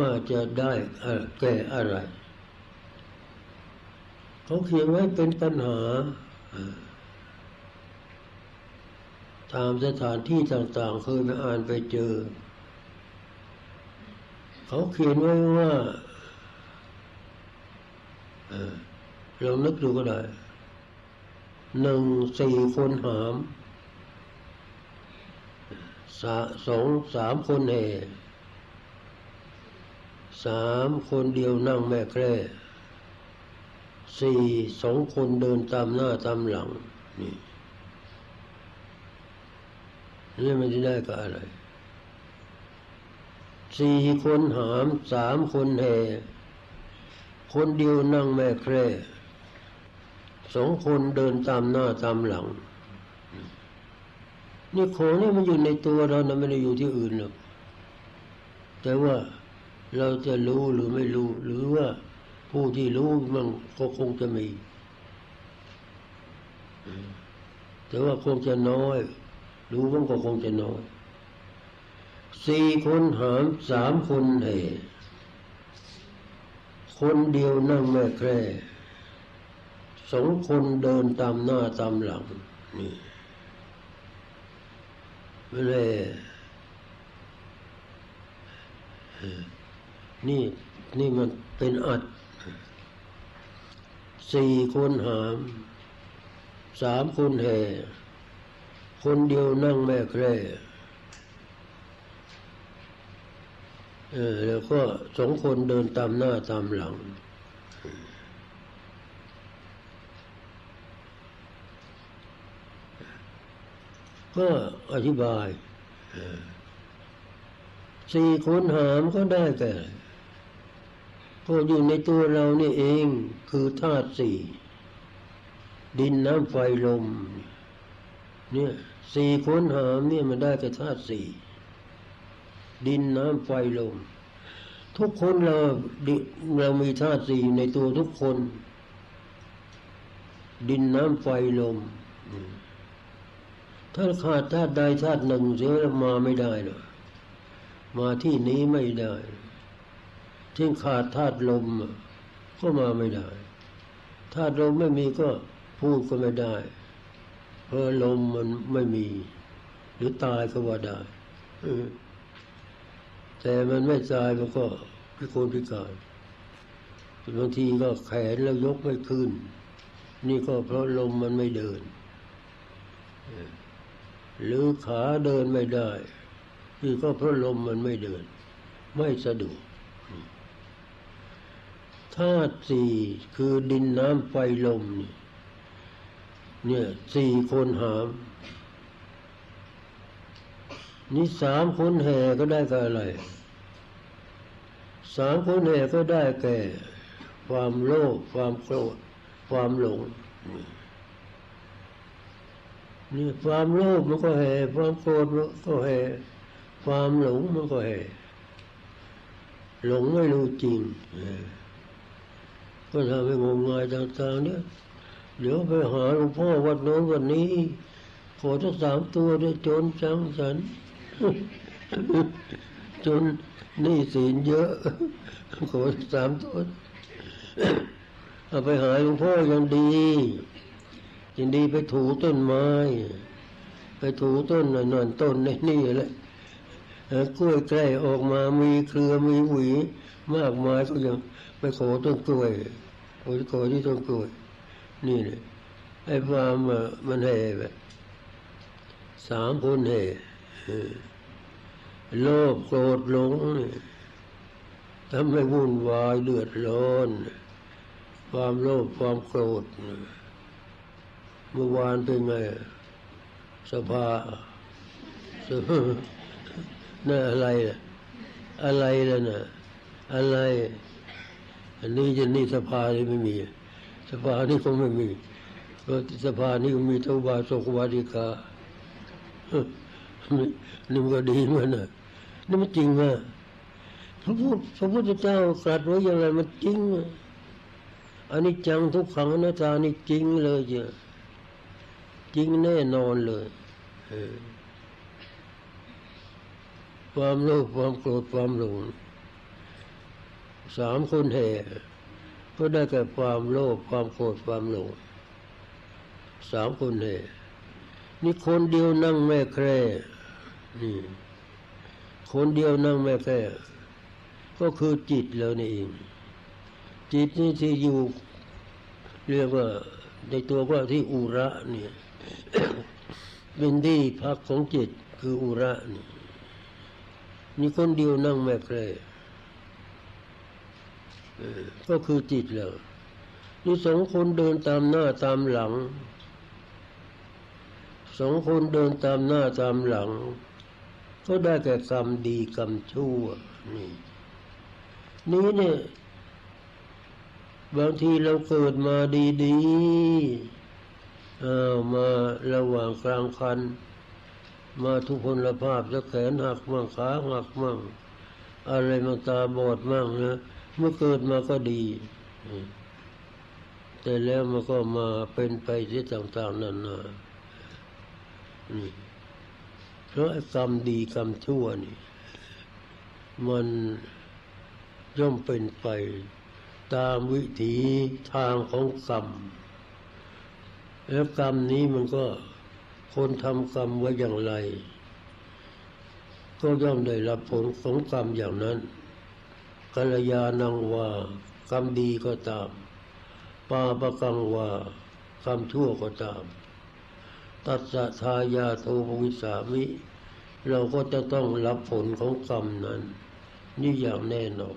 ว่าจะได้แก้อะไร เขาเขียนไว้เป็นปัญหา ตามสถานที่ต่างๆเคยไปอ่านไปเจอ เขาเขียนไว้ว่าเรานึกดูก็ได้หนึ่งสี่คนหามสองสามคนเฮ สามคนเดียวนั่งแม่แคร่สี่สองคนเดินตามหน้าตามหลัง นี่นี่มันจะได้กับอะไรสี่คนหามสามคนแห่คนเดียวนั่งแม่แคร่สองคนเดินตามหน้าตามหลัง นี่ของนี่มันอยู่ในตัวเรานะไม่ได้อยู่ที่อื่นหรอกแต่ว่า เราจะรู้หรือไม่รู้ หรือว่าผู้ที่รู้มันก็คงจะมี แต่ว่าคงจะน้อย รู้มันก็คงจะน้อยสี่คนหามสามคนเหคนเดียวนั่งแม่แคร่สองคนเดินตามหน้าตามหลังนี่ไม่เลย นี่นี่มันเป็นอัดสี่คนหามสามคนแห่ คนเดียวนั่งแม่แคร่เออแล้วก็สองคนเดินตามหน้าตามหลัง ก็อธิบายสี่คนหามก็ได้แก่ ก็อยู่ในตัวเรานี่เองคือธาตุสี่ดินน้ำไฟลม เนี่ยสี่คนหามเนี่ยมันได้แก่ธาตุสี่ดินน้ำไฟลม ทุกคนเราเรามีธาตุสี่ในตัวทุกคน ดินน้ำไฟลม ถ้าขาดธาตุใดธาตุหนึ่งเสียมาไม่ได้หรอกมาที่นี้ไม่ได้ ที่ขาดธาตุลมก็มาไม่ได้ธาตุลมไม่มีก็พูดก็ไม่ได้ เพราะลมมันไม่มี หรือตายก็ว่าได้แต่มันไม่ตายมันก็พิโกลพิการบางทีก็แขนแล้วยกไม่ขึ้น นี่ก็เพราะลมมันไม่เดิน หรือขาเดินไม่ได้นี่ก็เพราะลมมันไม่เดิน ไม่สะดวก ธาตุสี่คือดินน้ำไฟลม เนี่ยสี่คนหาม นี่สามคนแห่ก็ได้กับอะไรสามคนแห่ก็ได้แก่ ความโลภความโกรธความหลงนี่ความโลภมันก็แห่ความโกรธมันก็แห่ความหลงมันก็แห่หลงไม่รู้จริงก็ทำให้งมงายต่างๆเนี่ยเดี๋ยวไปหาหลวงพ่อวัดโน้นวันนี้ ขอทั้งสามตัวด้วยจนจังสัน จนนี่ศีลเยอะ ขอสามตัวเอาไปหาหลวงพ่อยังดียังดีไปถูต้นไม้ ไปถูต้นนั่นต้นในนี่แหละ กล้วยใกล้ออกมามีเครือมีหวี มากมายก็ยังไปขอต้นกล้วยขอขอที่ต้นกล้วย นี่เลยไอ้ความมันแห่แบบสามคนแห่โลภโกรธหลงทำให้วุ่นวายเดือดร้อน ความโลภความโกรธเมื่อวานเป็นไงสภา นั่นอะไรล่ะอะไรล่ะน่ะอะไร อันนี้จะนี่สภาที่ไม่มี สภานี่คงไม่มีเพราะสภานี่มีเท่าบาสกวาดิกานี่มันก็ดีมือนนะนี่มันจริงอะพระพุทธพระพุทธเจ้าตรัสไว้อย่างไรมันจริงอันนี้จังทุกขังอนัตตานี่จริงเลยจ้ะจริงแน่นอนเลย ความโลภความโกรธความหลงสามคนแห่ก็ได้แก่ความโลภความโกรธความหลงสามคนแห่นี่คนเดียวนั่งแม่แคร่นี่คนเดียวนั่งแม่แคร่ก็คือจิตแล้วนี่เองจิตนี่ที่อยู่เรียกว่าในตัวว่าที่อุระเนี่ยเป็นที่พักของจิตคืออุระนี่ นี่คนเดียวนั่งแม่แคร่ก็คือจิตแล้วนี่สองคนเดินตามหน้าตามหลัง สองคนเดินตามหน้าตามหลัง ก็ได้แก่กรรมดีกรรมชั่วนี่นี้เนี่ยบางทีเราเกิดมาดีๆอ้ามาระหว่างกลางคัน มาทุกพลภาพจะแขนหักมั่งขาหักมั่งอะไรมาตาบอดมั่งนะเมื่อเกิดมาก็ดี แต่แล้วมันก็มาเป็นไปที่ต่างๆนานานี่เพราะกรรมดีกรรมชั่วนี่ มันย่อมเป็นไป ตามวิถีทางของกรรม แล้วกรรมนี้มันก็ คนทำกรรมไว้อย่างไร ก็ย่อมได้รับผลของกรรมอย่างนั้นกัลยาณังว่ากรรมดีก็ตาม ปาปกังว่ากรรมชั่วก็ตาม ตัสทายาโทภวิสามิ เราก็จะต้องรับผลของกรรมนั้น นี่อย่างแน่นอน